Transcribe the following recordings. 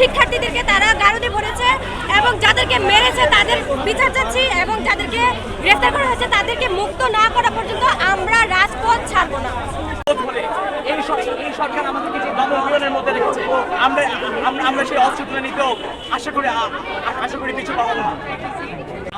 শিক্ষার্থীদেরকে তারা গারদে ভরেছে এবং যাদেরকে মেরেছে তাদের বিচার চাচ্ছি এবং যাদেরকে গ্রেফতার করা হয়েছে তাদেরকে মুক্ত না করা পর্যন্ত আমরা রাজপথ ছাড়বো না। এই সরকার আমাদেরকে দমনের মধ্যে রেখেছে। আমরা আমরা সেই অস্ত্র তুলে নিতেও আশা করি আশা করি পিছু পাবো না।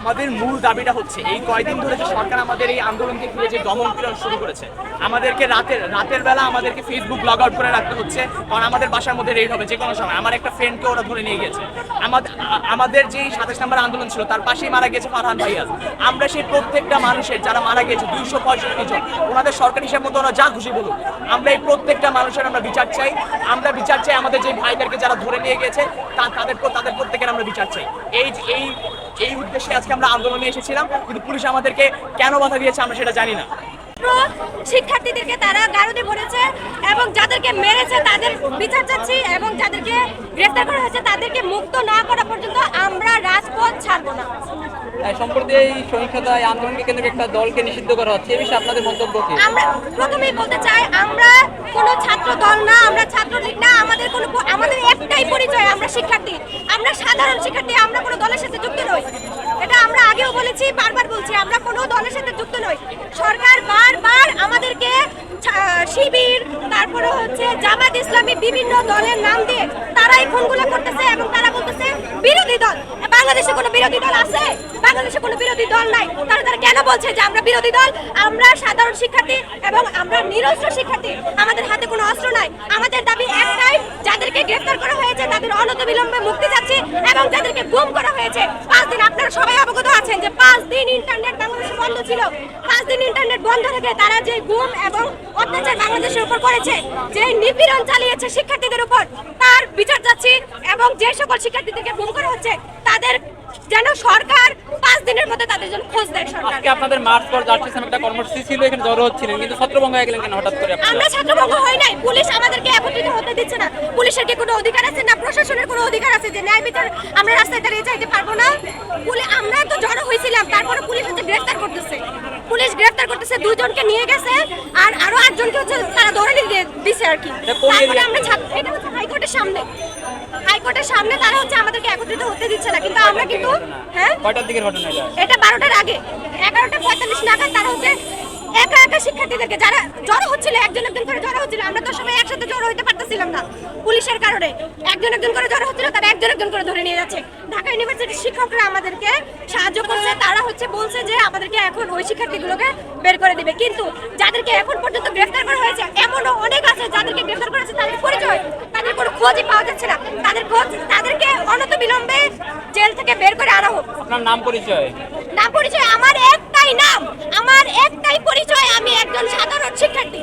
আমাদের মূল দাবিটা হচ্ছে, এই কয়দিন ধরে যে সরকার আমাদের এই আন্দোলনকে ঘিরে যে দমন পীড়ন শুরু করেছে, আমাদেরকে রাতের রাতের বেলা আমাদেরকে ফেসবুক লগ আউট করে রাখতে হচ্ছে, কারণ আমাদের বাসার মধ্যে রেড হবে যে কোনো সময়। আমার একটা ফ্রেন্ডকে ওরা ধরে নিয়ে গেছে আমাদের আমাদের যেই সাতাশ নম্বর আন্দোলন ছিল, তার পাশেই মারা গেছে ফারহান ভাইয়াজ আমরা সেই প্রত্যেকটা মানুষের, যারা মারা গেছে দুইশো পঁয়ষট্টি জন, ওনাদের সরকার হিসাব মতো ওরা যা খুশি বলুক, আমরা এই প্রত্যেকটা মানুষের আমরা বিচার চাই। আমরা বিচার চাই আমাদের যে ভাইদেরকে যারা ধরে নিয়ে গেছে তা তাদের তাদের প্রত্যেকের আমরা বিচার চাই। এই এই এই উদ্দেশ্যে আজকে আমরা আন্দোলনে এসেছিলাম কিন্তু পুলিশ আমাদেরকে কেন বাধা দিয়েছে আমরা সেটা জানি না। শিক্ষার্থীদেরকে তারা গারদে ভরেছে এবং যাদেরকে মেরেছে তাদের বিচার চাচ্ছি এবং যাদেরকে গ্রেফতার করা হয়েছে তাদেরকে মুক্ত না করা পর্যন্ত আমরা রাজপথ ছাড়বো না। সম্প্রতি এই সহিংসতা এই আন্দোলনকে কেন্দ্রে একটা দলকে নিষিদ্ধ করা হচ্ছে এ বিষয়ে আপনাদের মন্তব্য কি? আমরা প্রথমেই বলতে চাই আমরা কোনো ছাত্র দল না আমরা ছাত্রলীগ না আমাদের কোনো আমাদের একটাই পরিচয়, আমরা শিক্ষার্থী। আমরা সাধারণ শিক্ষার্থী, আমরা কোনো দলের সাথে যুক্ত নই। এটা আমরা আগেও বলেছি, বারবার বলছি, আমরা কোনো দলের সাথে যুক্ত নই। সরকার বারবার আমাদেরকে শিবির, তারপরে হচ্ছে জামাত ইসলামী বিভিন্ন দলের নাম দিয়ে তারা এই খুনগুলো করতেছে এবং তারা বলতেছে, বিরোধী দল। বাংলাদেশে কোনো বিরোধী দল আছে? বাংলাদেশে কোনো বিরোধী দল নাই। তারা তারা কেন বলছে যে আমরা বিরোধী দল? আমরা সাধারণ শিক্ষার্থী এবং আমরা নিরস্ত্র শিক্ষার্থী। আমাদের হাতে কোনো অস্ত্র নাই। আমাদের গ্রেফতার করা হয়েছে, তাদের অনতবিলম্বে মুক্তি চাচ্ছি এবং যাদেরকে গুম করা হয়েছে, পাঁচ দিন আপনারা সবাই অবগত আছেন যে পাঁচ দিন ইন্টারনেট বাংলাদেশে বন্ধ ছিল। পাঁচ দিন ইন্টারনেট বন্ধ থেকে তারা যে গুম এবং অত্যাচার বাংলাদেশের উপর করেছে, যে নিপীড়ন চালিয়েছে শিক্ষার্থীদের উপর, তার বিচার চাচ্ছি এবং যে সকল শিক্ষার্থীদেরকে গুম করা হচ্ছে তাদের যেন সরকার পাঁচ দিনের মধ্যে তাদের জন্য খোঁজ দেয় সরকার। আজকে আপনাদের মার্চ ফর জাস্টিস নামে একটা কর্মসূচি ছিল এখানে জড়ো হচ্ছিলেন কিন্তু ছত্রভঙ্গ হয়ে গেলেন কেন হঠাৎ করে আমরা ছাত্রভঙ্গ হয় নাই পুলিশ আমাদেরকে একত্রিত হতে দিচ্ছে না। পুলিশের কি কোনো অধিকার আছে না প্রশাসনের কোনো অধিকার আছে যে ন্যায় বিচার আমরা রাস্তায় দাঁড়িয়ে যাইতে পারব না? পুলিশ আমরা তো জড়ো হয়েছিলাম তারপরে পুলিশ হচ্ছে গ্রেফতার করতেছে। গ্রেফতার করতেছে দুজনকে নিয়ে গেছে আর আরও আটজনকে হচ্ছে তারা ধরে নিয়ে দিছে আর কি। তারপরে আমরা এটা হচ্ছে হাইকোর্টের সামনে। হাইকোর্টের সামনে তারা হচ্ছে আমাদেরকে একত্রিত হতে দিচ্ছে না কিন্তু আমরা কিন্তু হ্যাঁ কয়টার দিকের ঘটনা এটা? এটা বারোটার আগে। এগারোটা পঁয়তাল্লিশ নাগাদ তারা হচ্ছে একা একা শিক্ষার্থীদেরকে যারা জড়ো হচ্ছিল একজন একজন করে জড়ো হচ্ছিল আমরা তো সবাই একসাথে জড়ো হইতে পারতেছিলাম না। পুলিশের কারণে একজন একজন করে জড়ো হচ্ছিল তারা একজন একজন করে ধরে নিয়ে যাচ্ছে। ঢাকা ইউনিভার্সিটির শিক্ষকরা আমাদেরকে সাহায্য করছে তারা হচ্ছে বলছে যে আমাদেরকে এখন ওই শিক্ষার্থীগুলোকে বের করে দিবে। কিন্তু যাদেরকে এখন পর্যন্ত গ্রেফতার করা হয়েছে এমনও অনেক আছে যাদেরকে গ্রেফতার করা হয়েছে তাদের পরিচয় তাদের কোনো খোঁজই পাওয়া যাচ্ছে না। তাদের খোঁজ তাদেরকে অনত বিলম্বে জেল থেকে বের করে আনা হোক। আপনার নাম পরিচয়? নাম পরিচয় చిక్కండి